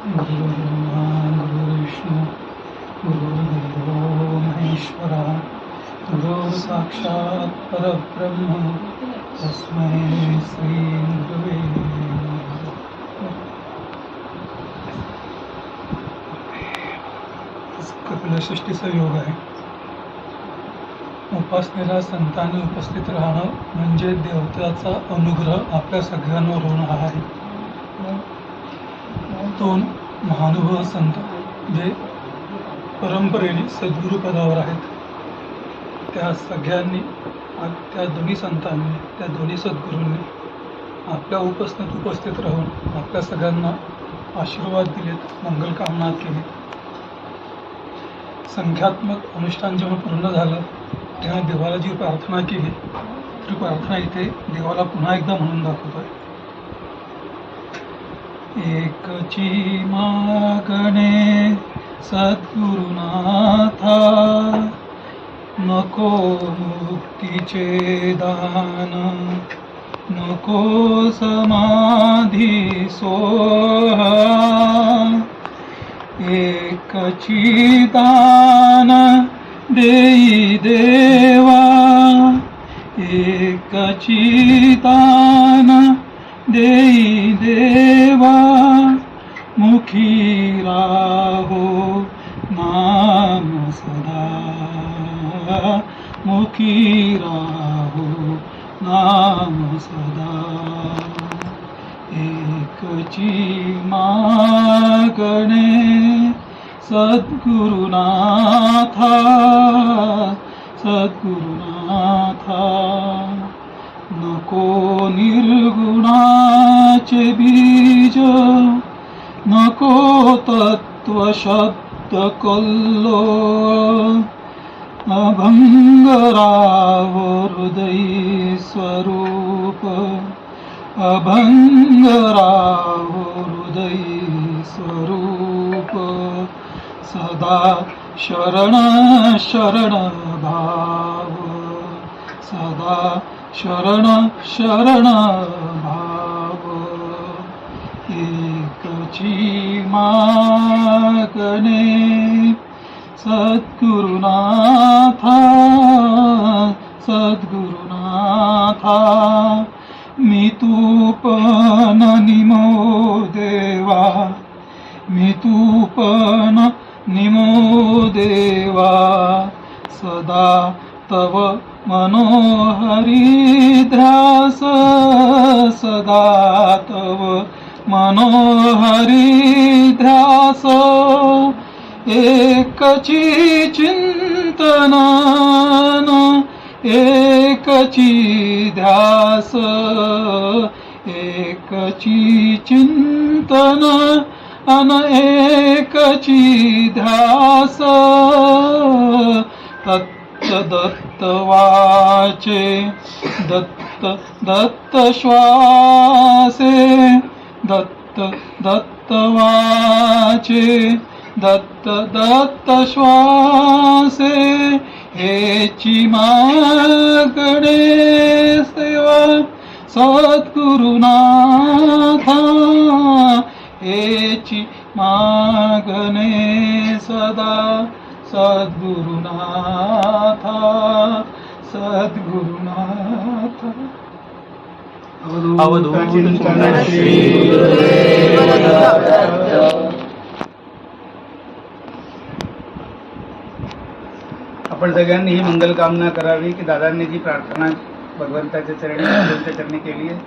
गुरुर्ब्रह्मा गुरुर्विष्णू गुरुर्देवो महेश्वरा गुरु साक्षात् परब्रह्म तस्मै श्री गुरुवे कपिलषष्टीचा योग आहे उपासनेला संतांनी उपस्थित राहणं म्हणजे देवताचा अनुग्रह आपल्या सगळ्यांवर होणार आहे. दोन महानुभव संत जे परंपरेने सद्गुरू पदावर आहेत. त्या सगळ्यांनी त्या दोन्ही संतांनी त्या दोन्ही सद्गुरूंनी आपल्या उपस्थित उपस्थित राहून आपल्या सगळ्यांना आशीर्वाद दिलेत मंगलकामना केली. संख्यात्मक अनुष्ठान जेव्हा पूर्ण झालं तेव्हा देवाला जी प्रार्थना केली. ती प्रार्थना इथे देवाला पुन्हा एकदा म्हणून दाखवतोय. एकची मागणे सद्गुरुनाथा नको मुक्तीचे दान नको समाधी सोहा एकची दान देई देवा एकची दान देई देवा मुखी राहो नाम सदा. मुखी राहो नाम सदा. एकची मागणे सद्गुरुनाथा सद्गुरुनाथा. नको निर्गुणाचे बीज नको तत्वशब्द कल्लो अभंगराव हृदयी स्वरूप अभंगराव हृदयी स्वरूप सदा शरण शरण भाव सदा शरण शरण भाव एकची मागणे सद्गुरुनाथा सद्गुरुनाथा मी तू पण निमो देवा मी तू पण निमो देवा सदा तव मनोहरी ध्यास सदा तव मनोहरी ध्यास एकची चिंतनान एकची ध्यास एकची चिंतन अन एकची ध्यास। तत् दत्त वाचे दत्त दत्त श्वासे दत्त दत्त वाचे दत्त दत्त श्वासे हेची मागणे सेवा सद्गुरुनाथा हेची मागणे सदा. सद्गुरुनाथा सद्गुरुनाथ। अवधूत श्री आपण सगळ्यांनी ही मंगल कामना करावी की दादांनी जी प्रार्थना भगवंताच्या चरणी भगवंताच्या चरणी केली आहे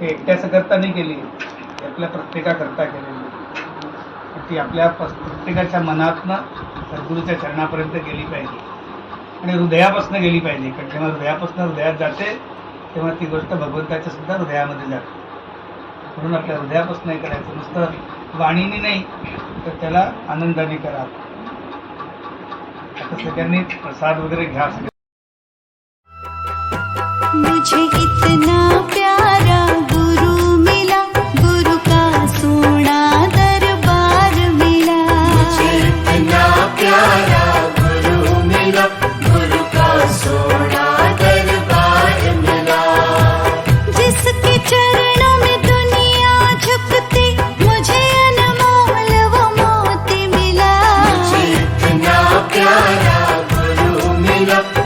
ते एकट्याच करता नाही केली ती आपल्या प्रत्येकाकरता केलेली ती आपल्या प्रत्येकाच्या मनातनं सद्गुरूच्या चरणापर्यंत गेली पाहिजे. आणि हृदयापासून गेली पाहिजे. कारण जेव्हा हृदयापासून हृदयात जाते तेव्हा ती गोष्ट भगवंताच्या सुद्धा हृदयामध्ये जाते. म्हणून आपल्या हृदयापासून नाही करायचं नुसतं वाणीने नाही तर त्याला आनंदाने करा. आता सगळ्यांनी प्रसाद वगैरे घ्या. सगळे मुझे इतना Thank you.